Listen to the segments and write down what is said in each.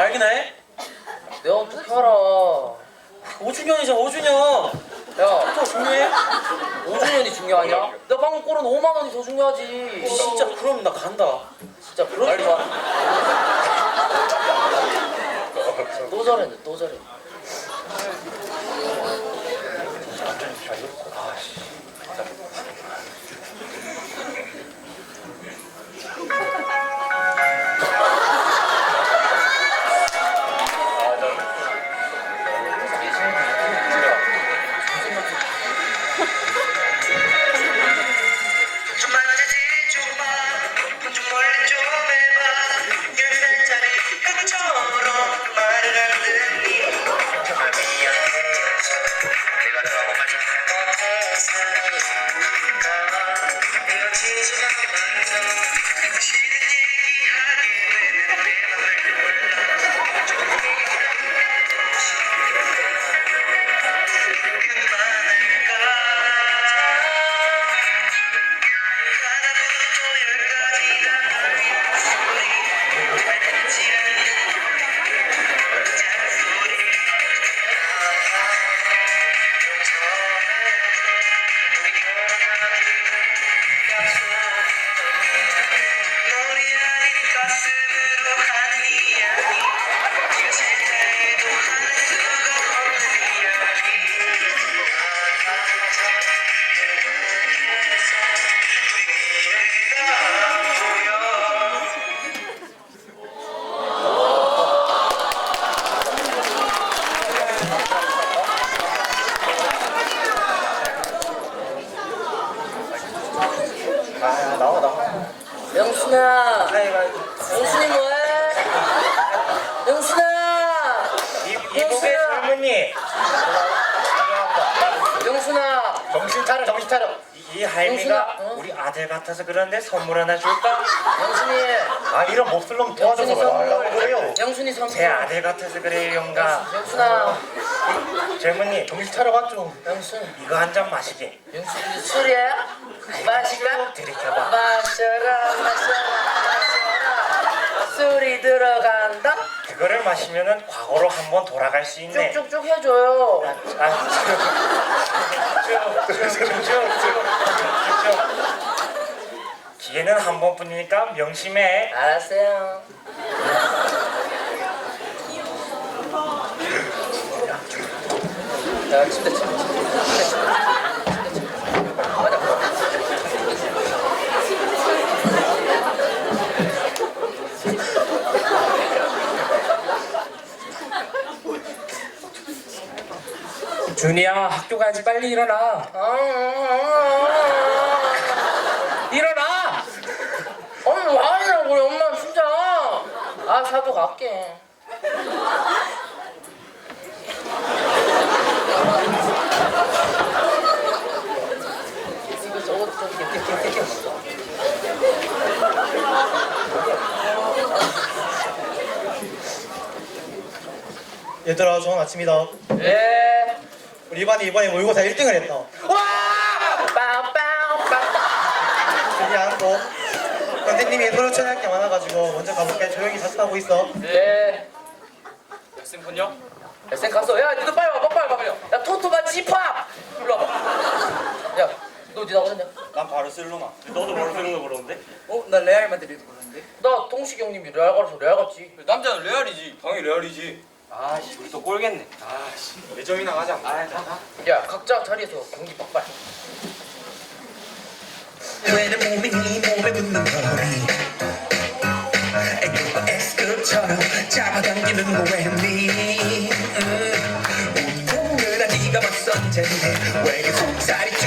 알긴 해. 내가 어떻게 알아 5주년이잖아 5주년. 야더 중요해? 5주년이 중요하냐? 내 방금 꼴은 5만 원이 더 중요하지 진짜 그럼 나 간다. 진짜 그러지 마. 또 저랬네, 또. 좀 같아서 그런데 선물 하나 줄까? 영순이, 아 이런 몹쓸 놈 도와줘서 영순이 말라고 선물, 그래요 영순이 선물. 제 아들 같아서 그래요 영가 영순아, 젊은이 정신 차려봤죠 영순, 이거 한 잔 마시게 영순이 술이야? 마실까? 쭉 들이켜봐 마셔라, 마셔라, 마셔라. 술이 들어간다? 그거를 마시면은 과거로 한번 돌아갈 수 있네 쭉쭉쭉 해줘요. 아, 쭉 쭉 쭉 쭉 쭉 쭉 기회는 한 번뿐이니까 명심해 알았어요. 야, 침대, 침대, 침대, 침대, 침대, 침대, 침대. 맞아. 준이야 학교 가야지 빨리 일어나 아, 일어나 엄마 뭐 하냐고 엄마 진짜. 아 사도 갈게. 이거 저거 좀 이렇게 이렇게 이렇게 먹어. 얘들아 좋은 아침이다 예. 우리 반이 이번에 모의고사 1등을 했다 님이 서로 쳐낼 게 많아가지고 먼저 가볼게 조용히 자습하고 있어 예. 쌤군요? 쌤 갔어. 야, 니도 빨리 와봐, 빨리 와봐, 빨리 와. 야, 토토가 집합. 일로 와봐. 야, 너 어디 나가냐? 난 바르셀로나. 너도 바르셀로나 그러는데? 어? 나 레알 마드리드 보는데 나 동식이 형님이 레알 가서 레알 갔지. 남자는 레알이지 당연히 레알이지 아씨 우리 또 꼴겠네. 아씨 매점이나 가자. 아가 야, 각자 자리에서 경기 빡빡. 잡아당기는 거왜니 운동을 하기가 맞선제인데 왜 이렇게 속살이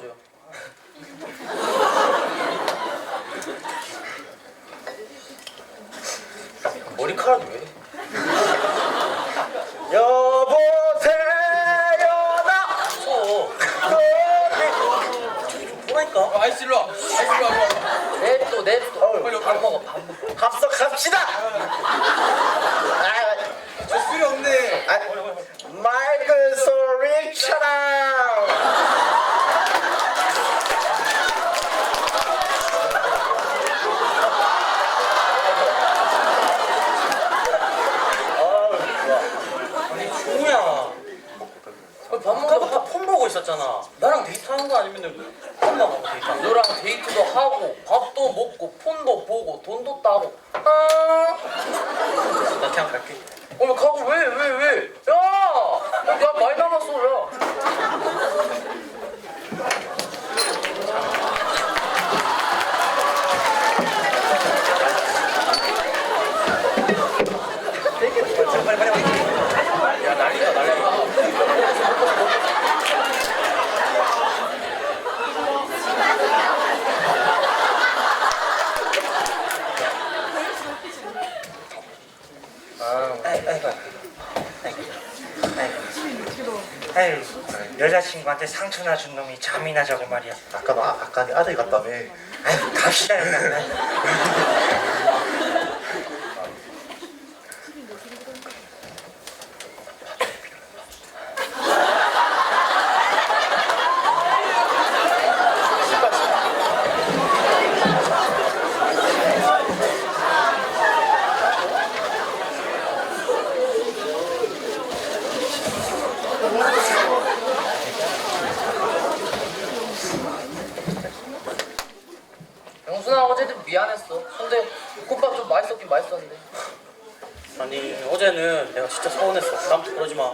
줘요? 머리카락이 왜? 여보세요 나 무서워. 저기 좀 보라니까. 아이스 일로 와. 아이스 일로 와. 냅둬 냅둬. 빨리 밥 먹어 밥 먹어. 합석 갑시다 아, 필요 없네. 아, 맑은 소리처럼 준이야. 밥 먹어. 아까부터 폰 보고 있었잖아. 나랑 폰만 하고 데이트하는 거? 너랑 데이트도 하고 밥도 먹고 폰도 보고 돈도 따고. 아. 나 그냥 갈게. 어머 가고 왜 왜 왜? 야! 야 많이 남았어 야. 야 난리다 난리다. 아이고 아이고 아이고 아이고 여자친구한테 상처나 준 놈이 잠이나 자고 말이야. 아까 너 아, 아까 네 아들 같다며. 아이고 갑시다 일단 영순아 어제도 미안했어. 근데 국밥 좀 맛있었긴 맛있었는데. 아니 어제는 내가 진짜 서운했어 다음부터 그러지 마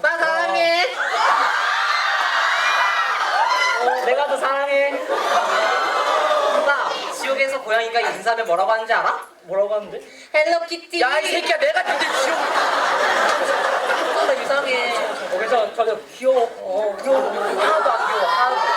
나 사랑해. 어, 내가 더 사랑해. 오빠, 지옥에서 고양이가 인사하면 뭐라고 하는지 알아? 뭐라고 하는데? 헬로키티. 야 이 새끼야 내가 진짜 지옥. 나 이상해. 거기서 저저 귀여워. 어 귀여워. 하나도 안 귀여워. 하나도.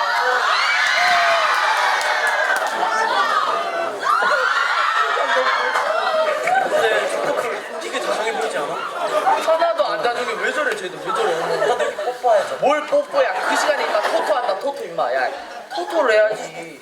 근데 조커크 되게 다정해 보이지 않아? 하나도 안 다정해 왜 저래 쟤도 왜 저래. 나도 이렇게 뽀뽀해줘 뭘 뽀뽀야 그 시간에 임마 토토 한다 토토 임마 야 토토를 해야지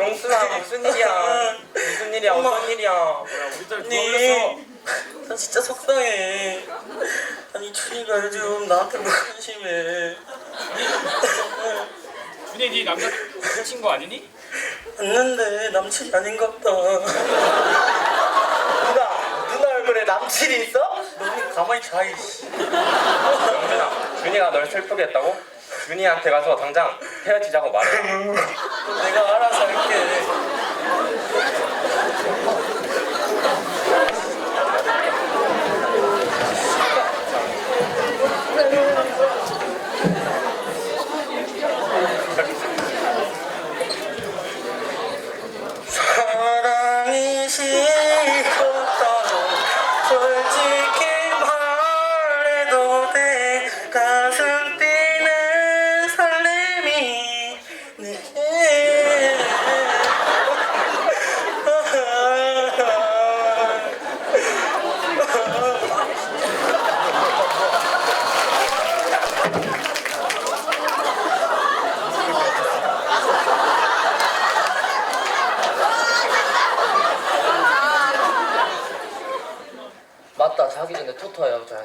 영순아 무슨 일이야 무슨 일이야 어떤 일이야 우리 딸 아니 나 진짜 속상해 아니 준이가 요즘 나한테 뭐 관심해 준이 네 남자 친구 아니니? 봤는데 남친이 아닌갑다 누나 누나 얼굴에 남친이 있어? 너무 가만히 자 이씨 영준아, 준이가 널 슬프게 했다고? 준이한테 가서 당장 헤어지자고 말해. 내가 알아서 할게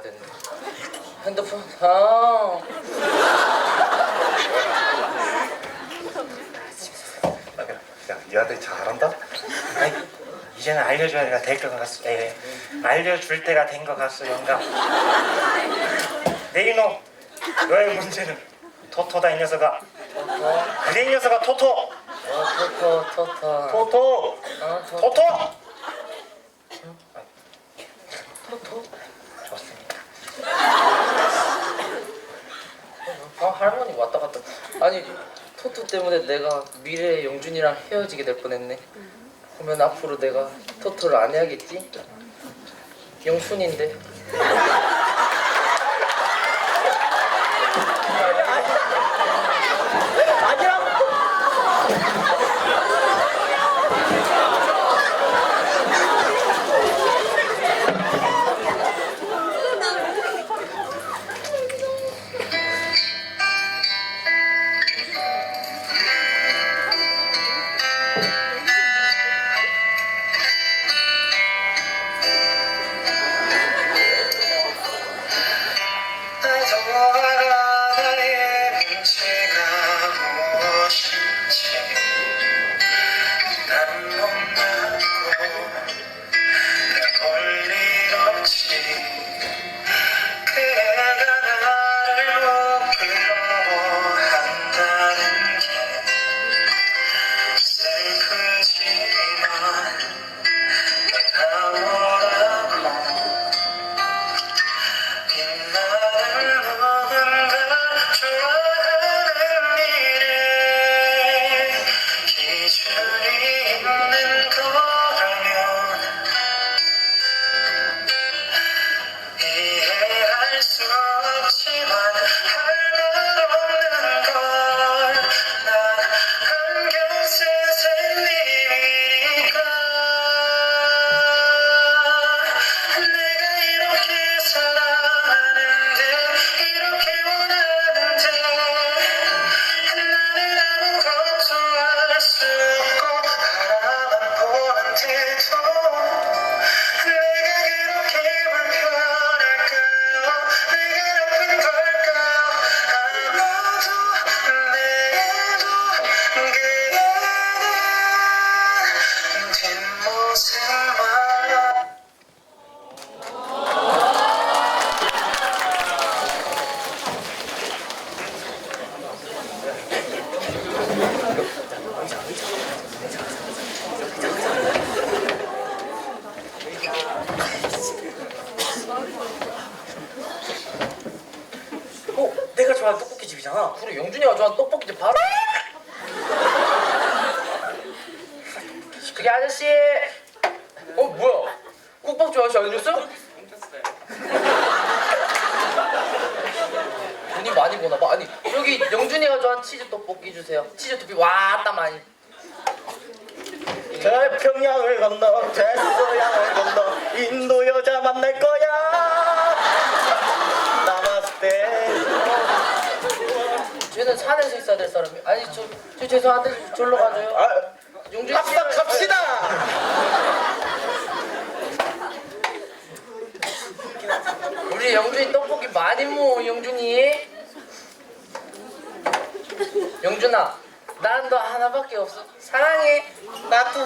되는데 핸드폰 아 야, 네 아들 잘한다? 아이, 이제는 알려줘야 될것 같소. 에, 알려줄 때가 된 것 같소, 영감. 네 이놈, 너의 문제는 토토다 이 녀석아. 그래 이 녀석아 토토. 어, 토토 토토 토토. 어, 토, 토 토. 토 토 좋습니다. 아 할머니 왔다 갔다 아니 토토 때문에 내가 미래의 영준이랑 헤어지게 될 뻔했네 그러면 앞으로 내가 토토를 안 해야겠지? 영순인데 영준이가 좋아하는 떡볶이집 바로 그게 아저씨. 어 뭐야? 국밥집 아저씨 아니었어? 돈이 많이 보나 봐. 아니 여기 영준이가 좋아하는 치즈 떡볶이 주세요. 치즈 토핑 와따 많이. 태평양을 건너 제서양을 건너 인도 여자 만날 거야. 나마스테. 쟤는 산에서 있어야 될 사람이. 아니 저, 저 죄송한데 절로 가줘요. 아, 영준이 갑시다 씨를- 갑시다. 우리 영준이 떡볶이 많이 먹어 영준이. 영준아 난 너 하나밖에 없어. 사랑해. 나도.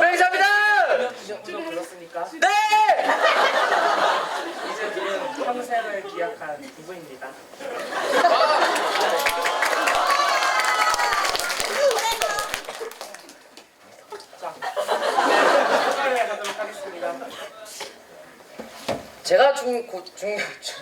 맹사입니다 이정도 불렀으니까 네 이제 둘은 평생을 기약한 부부입니다. 자, 소개해 가도록 하겠습니다. 제가 준, 고, 준, 준